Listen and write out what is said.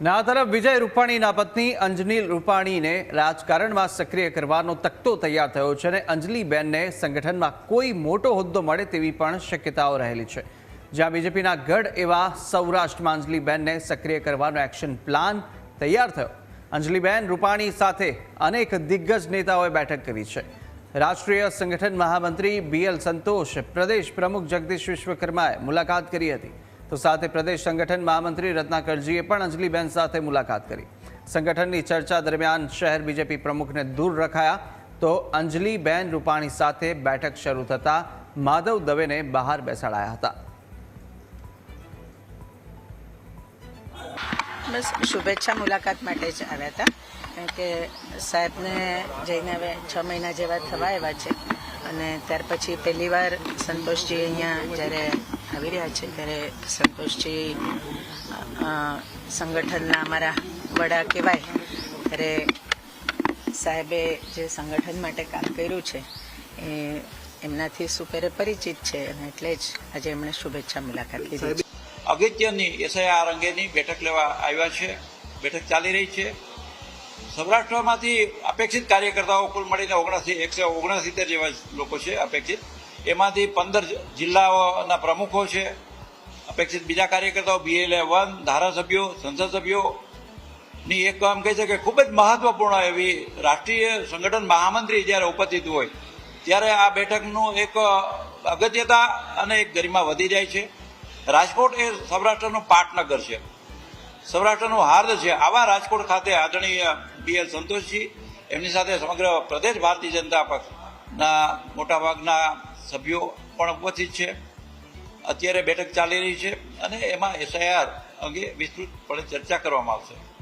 ના તરફ વિજય રૂપાણીના પત્ની અંજની રૂપાણીને રાજકારણમાં સક્રિય કરવાનો તકતો તૈયાર થયો છે અને અંજલીબેનને સંગઠનમાં કોઈ મોટો હોદ્દો મળે તેવી પણ શક્યતાઓ રહેલી છે. જ્યાં બીજેપીના ગઢ એવા સૌરાષ્ટ્રમાં અંજલીબેનને સક્રિય કરવાનો એક્શન પ્લાન તૈયાર થયો. અંજલીબેન રૂપાણી સાથે અનેક દિગ્ગજ નેતાઓએ બેઠક કરી છે. રાષ્ટ્રીય સંગઠન મહામંત્રી બીએલ સંતોષ, પ્રદેશ પ્રમુખ જગદીશ વિશ્વકર્માએ મુલાકાત કરી હતી. તો સાથે પ્રદેશ સંગઠન મહામંત્રી રત્નાકરજીએ પણ અંજલિબેન સાથે મુલાકાત કરી. સંગઠનની ચર્ચા દરમિયાન શહેર બીજેપી પ્રમુખને દૂર રખાયા તો અંજલિબેન રૂપાણી સાથે બેઠક શરૂ થતાં માધવ દવેને બહાર બેસાડાયા હતા. બસ, શુભેચ્છા મુલાકાત માટે જ આવ્યા હતા. કારણ કે સાહેબને જઈને હવે છ મહિના જેવા થવા આવ્યા છે. અને ત્યાર પછી પહેલીવાર સંતોષજી અહીંયા જ્યારે આવી રહ્યા છે ત્યારે સંતોષજી સંગઠનના અમારા વડા કહેવાય. ત્યારે સાહેબે જે સંગઠન માટે કામ કર્યું છે, એ એમનાથી સુપેરે પરિચિત છે અને એટલે જ આજે એમણે શુભેચ્છા મુલાકાત લીધી અગત્યની એસઆઈઆર અંગેની બેઠક લેવા આવ્યા છે. બેઠક ચાલી રહી છે. સૌરાષ્ટ્રમાંથી અપેક્ષિત કાર્યકર્તાઓ કુલ મળીને ઓગણસી, એકસો ઓગણસિત્તેર જેવા લોકો છે અપેક્ષિત. એમાંથી પંદર જિલ્લાઓના પ્રમુખો છે. અપેક્ષિત બીજા કાર્યકર્તાઓ બીએલએ વન, ધારાસભ્યો સંસદ સભ્યો ની એક આમ કહી શકે ખૂબ જ મહત્વપૂર્ણ એવી રાષ્ટ્રીય સંગઠન મહામંત્રી જ્યારે ઉપસ્થિત હોય, ત્યારે આ બેઠકનું એક અગત્યતા અને એક ગરિમા વધી જાય છે. રાજકોટ એ સૌરાષ્ટ્રનું પાટનગર છે. સૌરાષ્ટ્રનું હાર્દ છે. આવા રાજકોટ ખાતે આદરણીય બીએલ સંતોષજી, એમની સાથે સમગ્ર પ્રદેશ ભારતીય જનતા પક્ષના મોટાભાગના સભ્યો પણ ઉપસ્થિત છે. અત્યારે બેઠક ચાલી રહી છે અને એમાં એસઆઈઆર અંગે વિસ્તૃતપણે ચર્ચા કરવામાં આવશે.